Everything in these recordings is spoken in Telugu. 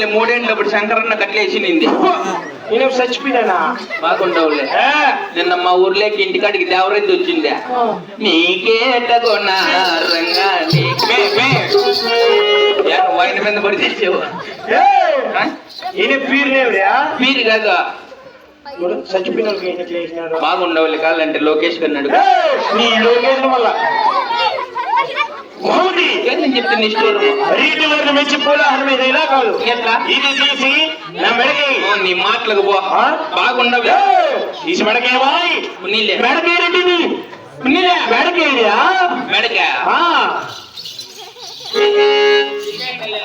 బాగుండవులే మూడేళ్ళప్పుడు శంకరన్న కట్లేసినింది నేను చచ్చిపోయినా బాగుండవులే నిన్న మా ఊర్లోకి ఇంటికాడికి దేవరైతే వచ్చిందే. నీకేటగొనా రంగా నీకే వైన మీద పడి తెచ్చావు మీరు కాదు. చచ్చిపోయిన బాగుండవులే కావాలంటే లోకేష్ కన్నాడు నీ లోకేషన్ వల్ల ఇష్టం రీతి వరకు మెచ్చి పోలారం మీద ఇలా కాదు ఎట్లా ఇది తీసి నా మెడకి. ఓ, నీ మాటలకు పో? బాగుండవు. తీసి మెడకే వాయి నీళ్ళే మెడకేరేంటిది మెడకేరియా మెడక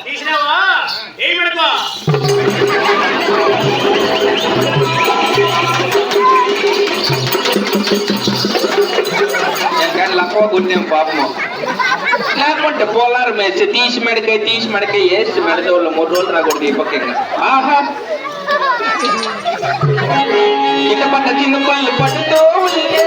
తీసినావా? ఏ మెడకో? కానీ లక్కవ కొట్టాం పాపము? లేకుంటే పోలారం వేసి తీసి మెడకాయ తీసి మెడకాయ వేసి మెడత వాళ్ళు మూడు రోజులు రాకూడదు ఈ పక్క ఆహా! ఇక పట్ట చిన్న పళ్ళు పట్టుతో ఉంటే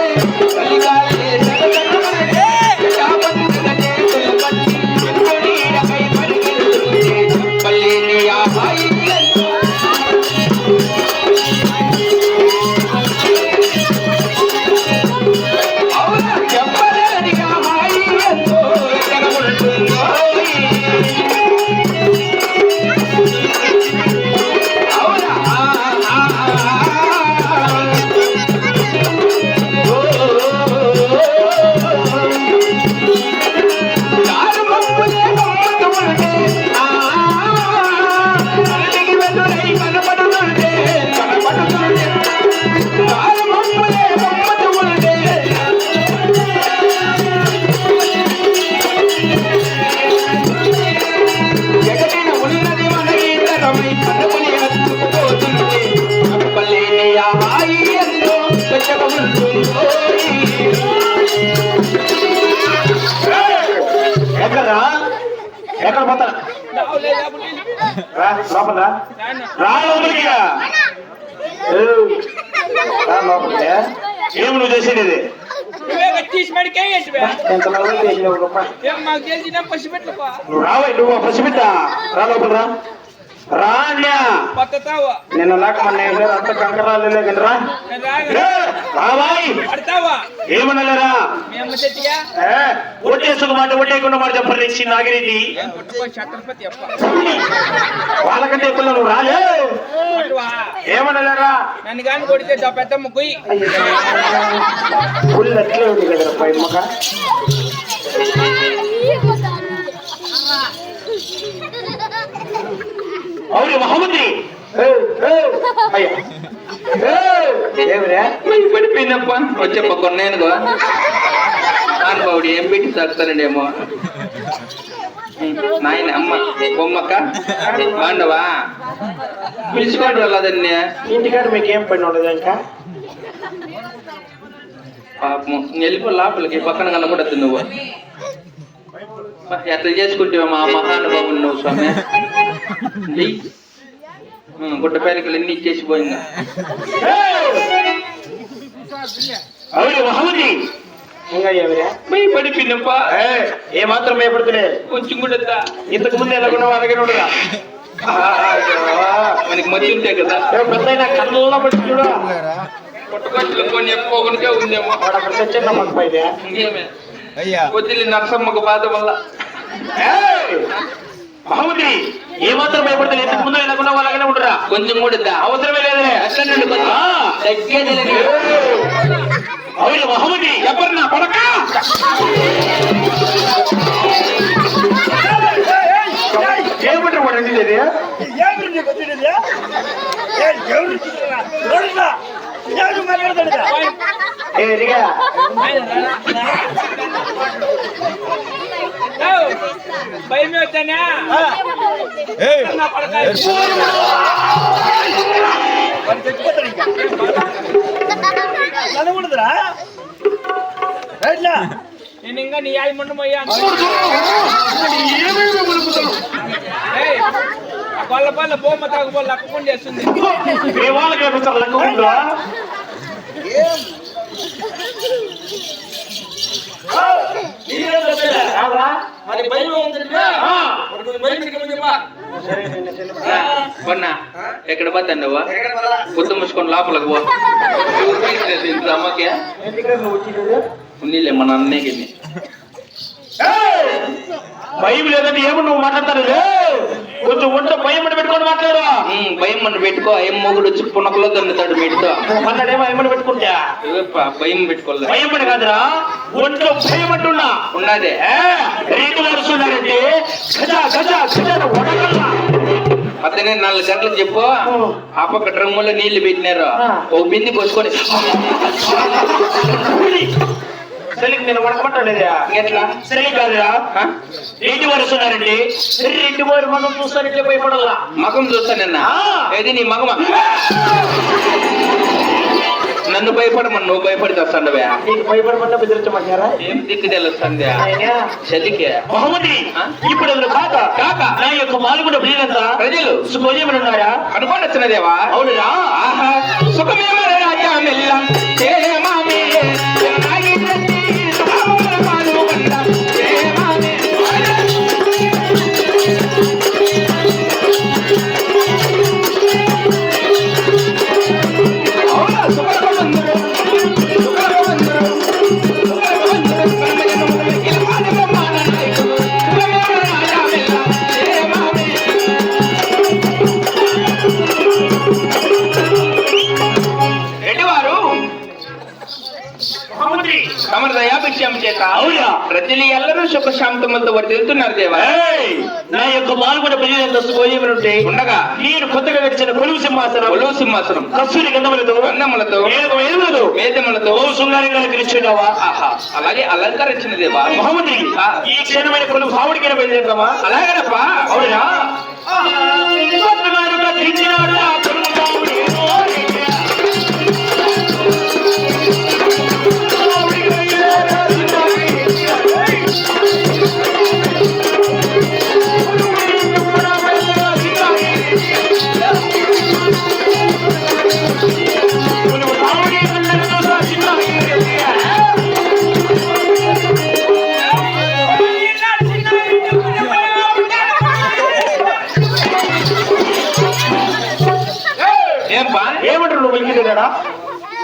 ఎక్కడరా ఎక్కడ పోతా లోపల రా. లోపలికి లోపలికి ఏమి నువ్వు చేసేది ఇది? నువ్వు నువ్వు పసిబిడ్డ రా లోపల రా లేదు అంత కంకరాలు లేకండి రా. నేను రాను ఏ, రావాయ్ ఏమనలేరా? ఓటేసుకు మాట ఓటేయకుండా మాట ఇచ్చి నాగిరెడ్డి. వాళ్ళకంటే ఎక్కువ నువ్వు రాలే ఏమనలేరా? నన్ను కానీ కొడితే దా పెద్దమ్మ గుయ్యి ఫుల్ అట్లే ఉంది కదా పై మొక్క అవును మహమ్మద్ని అయ్యా. ఏమిరా? పడిపోయిందప్ప. వచ్చే పక్క నేనుగో అనుభవుడు ఏం పెట్టి తాగుతానండేమో నాయన అమ్మ బొమ్మక్క బాండవా? పిలుచుకోండి వాళ్ళదన్నే ఇంటికాడ మీకు ఏం పని ఉండదు ఇంకా? పాపం వెళ్ళిపో లోపలికి పక్కన కనపడద్దు నువ్వు. ఎట్లా చేసుకుంటే మా మహానుభావుని నువ్వు స్వామి? గుడ్డ పేలికలు ఎన్ని ఇచ్చేసి పోయిందా. అవును మహమ్మద్ని ఇంకా ఏమిరా పోయి పడిపోయినప్ప ఏ మాత్రం భయపడుతులే కొంచెం కూడా? ఇంతకు ముందు ఎలా ఉన్నావు అలాగే ఉండగా మనకి మధ్య ఉంటాయి కదా. పెద్ద కళ్ళ పట్టి చూడ. పుట్టకొచ్చులు కొన్ని ఎక్కువగా ఉందేమో. వాడు అక్కడ తెచ్చిన మాకు పైదే. ఇంకేమే వదిలి నరసమ్మకు బాధ వల్ల. మహమ్మద్ని ఏ మాత్రం భయపడుతుంది ఇంతకు ముందు ఎలా ఉన్నావు అలాగే ఉండరా కొంచెం కూడా వద్దా? అవసరమే లేదులే అట్లా నుండి కొంచెం ఆ. తగ్గేది లేదు. అవును మహమ్మద్ని ఎవరు నా కొడక ఏమంటారు వాడు అండి ఇది ఏ రిగా భయం అవుతానా నా పడకాయ నేను ఇంకా నీ యాయి ముండమయ్యా కొల్ల పల్ల బొమ్మ తాగుబోలు లక్కకుండా వేస్తుంది ఏ? మరి భయం కొన్న ఎక్కడ పోతాను నువ్వు పొద్దు ముచ్చుకొని లోపలికి పో ఇంట్లో మన అన్నయ్యకి భయం లేదంటే ఏమో మాట్లాడతారు కొంచెం ఒంట్లో భయం అని పెట్టుకొని మాట్లాడు భయం మనం పెట్టుకో. ఏం మొగుడు వచ్చి పునకలో దన్నుతాడు మెడితో మన్నాడేమో ఏమని పెట్టుకుంటా. భయం పెట్టుకోలే. భయం అని కాదురా ఒంట్లో భయం అంటున్నా. ఉన్నదే. రేటు నడుస్తున్నారంటే గజ గజ గజ వడగల్లా అతనే నాలుగు గంటలకు చెప్పు. ఆ పక్క డ్రమ్ములో నీళ్ళు పెట్టినారు. ఓ బింది పోసుకొని సరిగ్గా నేను వడకమంటలేదా ఎట్లా? సరే కాదురా? రెడ్డి వారు వస్తున్నారండి. రెడ్డి వారు మనం చూస్తారంటే భయపడాలా? మగం చూస్తానన్నా. ఏది నీ మగమ? నన్ను భయపడమని నువ్వు భయపడి వస్తాండవే. నీకు భయపడమన్నా బెదిరించమంటారా? ఏం దిక్కు తెలుస్తుందా? చలికే ఆ? ఇప్పుడు కాక? కాక. నా యొక్క మాలుగుడ ప్రియులంతా ప్రజలు. సుఖోజీవనున్నారా అనుకోండి వచ్చినదేవా? అవునురా. ఆహా. సుఖమేమ రాజామెల్లం ప్రజలు ఎల్లరూ సుఖ శాంతములతో వారు తెలుతున్నారు దేవా! నా యొక్క మాలుగుడ ప్రియులంతా సుఖోజీవనుంటే ఉండగా. నేను కొత్తగా గడిచిన కొలువు సింహాసనం ఒలువు సింహాసనం. కస్తూరి గంధములతో వేదములతో. ఓ కృష్ణుడావా ఆహా. అలాగే అలంకరించిన దేవా. మహమ్మది. ఈ క్షణమైన కొలువు సావుడికి బయలుదేరదామా అలాగేనప్పా. అవునా? కట్టించినాడు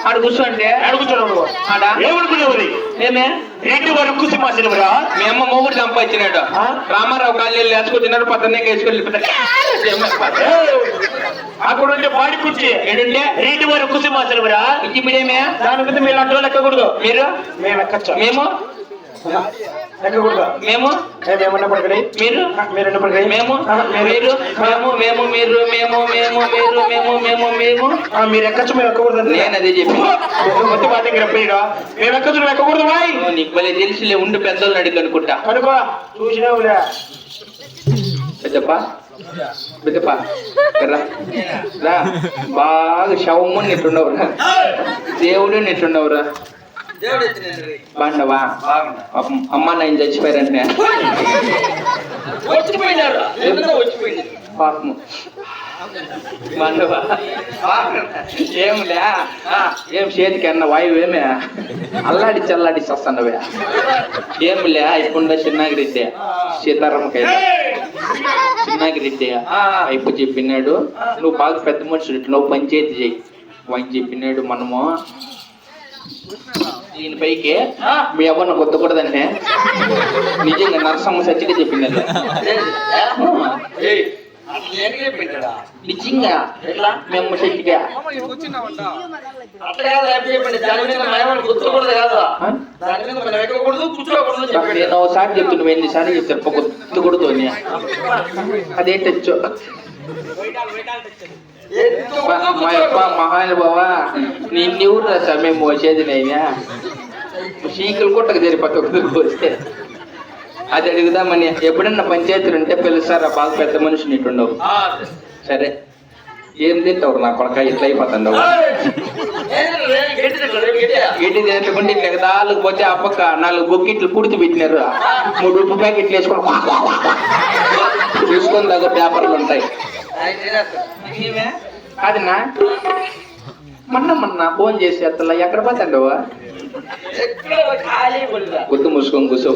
ఆడు? కూర్చోంటే అడుగుతున్నావు నువ్వు ఆడా? ఏమనుకునేది ఏమే? రెడ్డి వారు కుసింహాసనమురా మీ అమ్మ మొగుడు సంపాదించినాడు? రామారావు కాళ్ళు వేసుకొచ్చినాడు పక్కనే వేసుకొని అక్కడ ఉంటే పాడి కుర్చీ. ఏంటంటే రెడ్డి వారు కుసింహాసనమురా ఇప్పుడేమే దాని మీద మీరు అడ్డు ఎక్కకూడదు మీరు? మేము? ఎక్కచ్చు మేము? ఎక్కకూడదు మేము పడకడి మీరు? పడకడి మేము? మీరు? మేము మేము మీరు మేము మేము మీరు మేము మేము. మేము మీరు ఎక్కచ్చు మేము ఎక్కకూడదు నేను అదే చెప్పి మొత్తం మాట దగ్గర పోయిగా మేము ఎక్కచ్చు నువ్వు ఎక్కకూడదు బాయ్ నీకు భలే తెలిసిలే ఉండి పెద్దోళ్ళని అడిగి అనుకుంటా. కనుకో చూసినావులే. పెద్దప్ప? పెద్దప్ప? రా. రా. బాగా శవము నెట్టుండవురా దేవుడు నెట్టుండవురా బాగుండవా పాపం అమ్మ నాయన చచ్చిపోయారంటే. వచ్చిపోయినారు. వచ్చిపోయింది పాపము. ఏములే ఆ, ఏం చేతికి అన్న వాయువు ఏమే? అల్లాడి చల్లాడి వస్తాండవే ఏములే ఇప్పుడు చిన్నగిరిద్దే సీతారామకైతే చిన్నగిరిద్దే అయిపో చెప్పినాడు నువ్వు బాగా పెద్ద మనుషులు ఇట్లా నువ్వు పంచాయతీ చెయ్యి. అని చెప్పినాడు మనము. దీని పైకి మీ అవ్వను కొత్తకూడదంటే నిజంగా నరసమ్మ సచ్చిగా చెప్పినాడు నిజంగా? మేము సచ్చిగా ఆ? నేను ఒకసారి చెప్తున్నా నువ్వు ఎన్నిసార్లు చెప్తాను గుర్తుకూడదు అని. అదేంటో మా యొక్క మహానుభావ నిన్ను ఊరు సార్ మేము మోసేది నైనా చీకులు కొట్టకు జరిగి పక్కకు పోతే అది అడుగుదామని. ఎప్పుడన్నా పంచాయతీలు ఉంటే పిలుస్తారా? బాగా పెద్ద మనిషి నీటుండవు సరే. ఏం తింటావు? నా కొడక ఇట్లా అయిపోతుండవు గడ్డి తినకుండా ఇట్లా పోతే ఆ పక్క నాలుగు బొక్కిట్లు కుడితి పెట్టినారు. మూడు ఉప్పు ప్యాకెట్లు వేసుకొని. చూసుకొని దగ్గర పేపర్లు ఉంటాయి. అదినా మొన్న మొన్న ఫోన్ చేసి అత్తలా ఎక్కడ పోతాండవా खाली बोल रहा वो तो मुस्कान गुस्सा